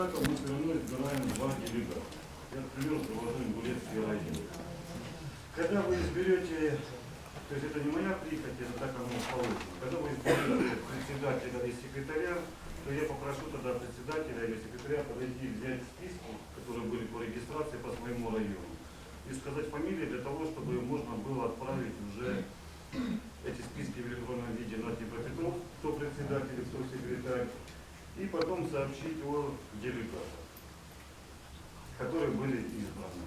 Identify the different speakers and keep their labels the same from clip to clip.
Speaker 1: депутатов мы все равно избираем два делегата. Я, к примеру, привожу Ингулецкий район. Когда вы изберете, то есть это не моя прихоть, это так оно положено. Когда вы изберете председателя и секретаря, то я попрошу тогда председателя или секретаря подойти и взять списки, которые были по регистрации по своему району, и сказать фамилии для того, чтобы можно было и потом сообщить о делегатах, которые были избраны.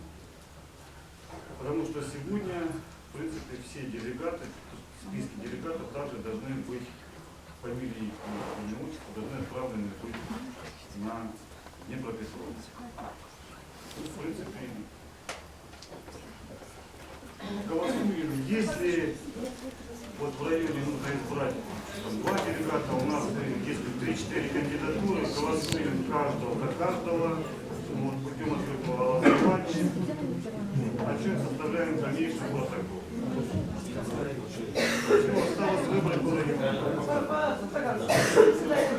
Speaker 1: Потому что сегодня, в принципе, все делегаты, списки делегатов также должны быть фамилии и имя, отчество должны отправлены быть на Днепропетровск. Ну, в принципе, голосуем. Если вот в районе нужно избрать там, делегата, у нас э, если 3-4 кандидатуры, голосуем каждого за каждого, вот, путем открытого голосования, чем составляем дальнейший протокол. Осталось выбрать было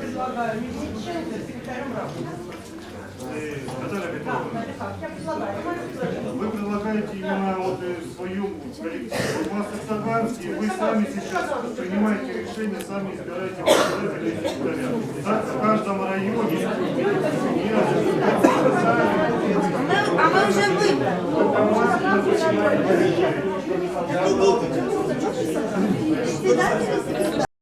Speaker 2: предлагаю Мельниченко секретарем работы.
Speaker 1: Э, Наталья Петровна,
Speaker 2: Я предлагаю,
Speaker 1: предлагаете именно вот э, свою коллектив. У вас согласен, и вы сами сейчас принимаете решение, сами избираете председателя и секретаря. Так в каждом районе
Speaker 3: А мы уже выбрали. Председатель.